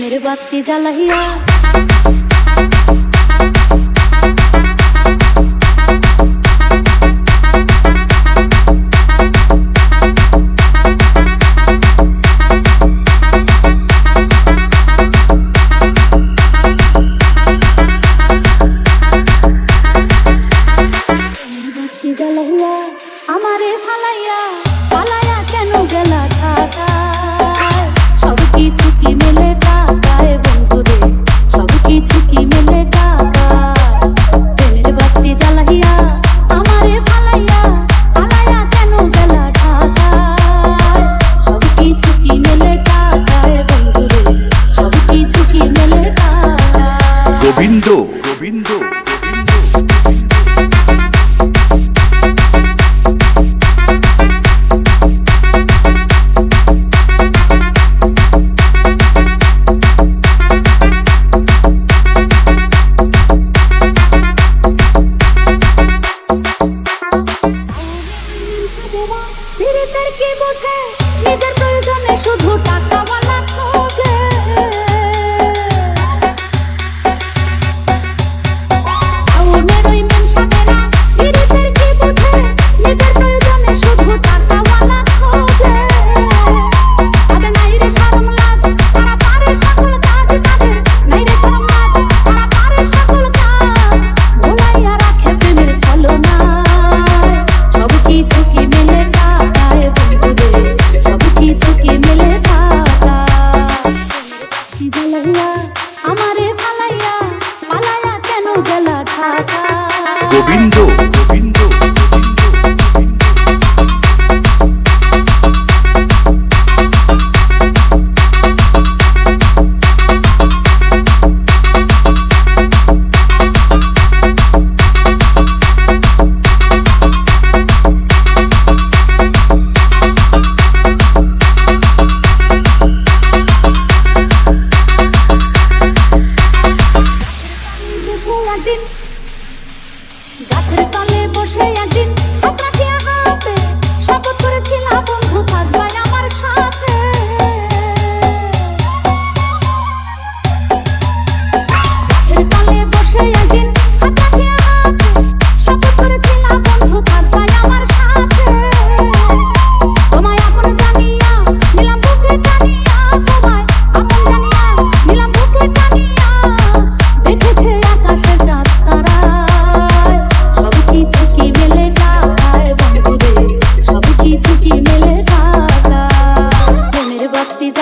मेरे बाती जलहिया llegar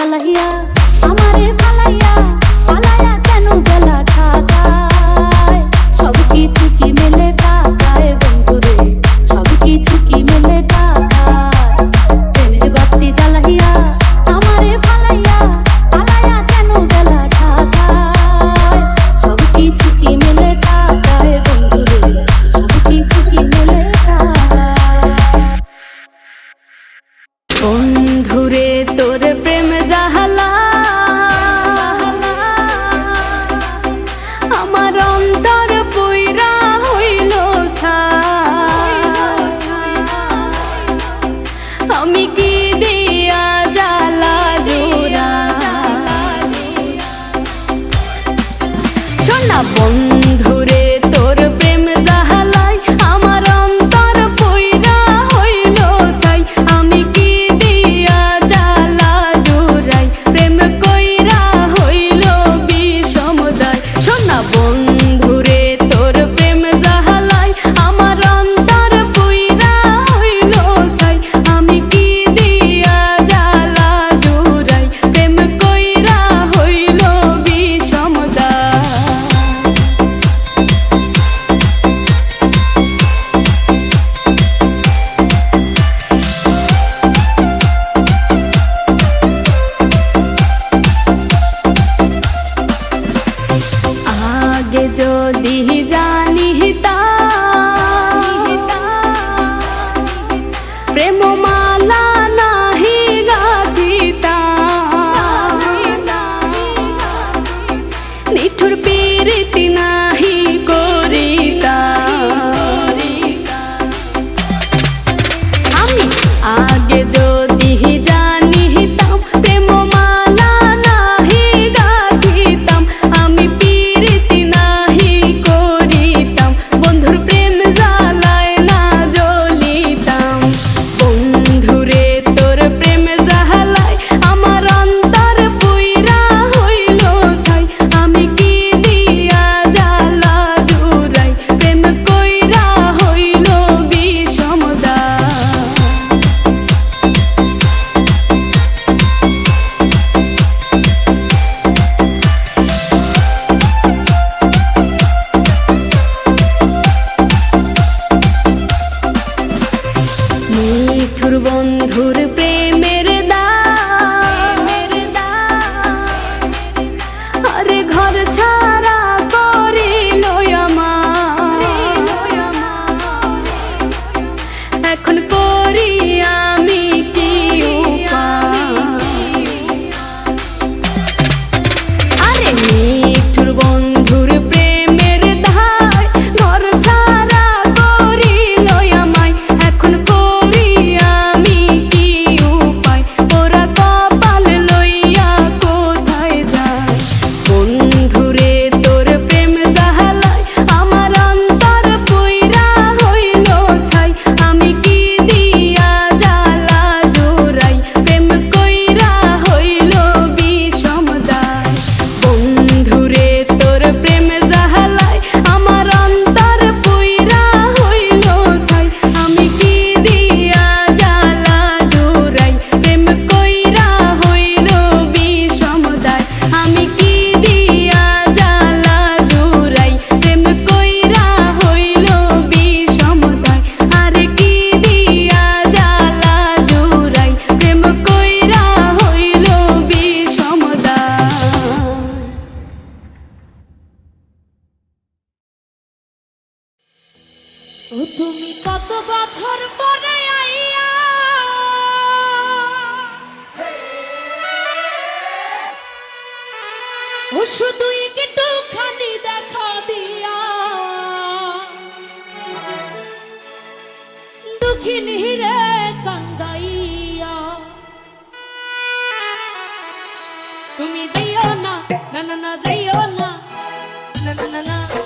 পালাইয়া আমারে পালাইয়া পালাইয়া কেন গেলা ঠাকায়? সব কিছু কি মেলে তা নিঠুর পেরেতে না ও তুমি কত বছর পরে আইয়া ও শুধু একটু খানি দেখা দিয়া। দুঃখিনী রে কান্দাইয়া। তুমি যাইও না না না যাইও না না না না।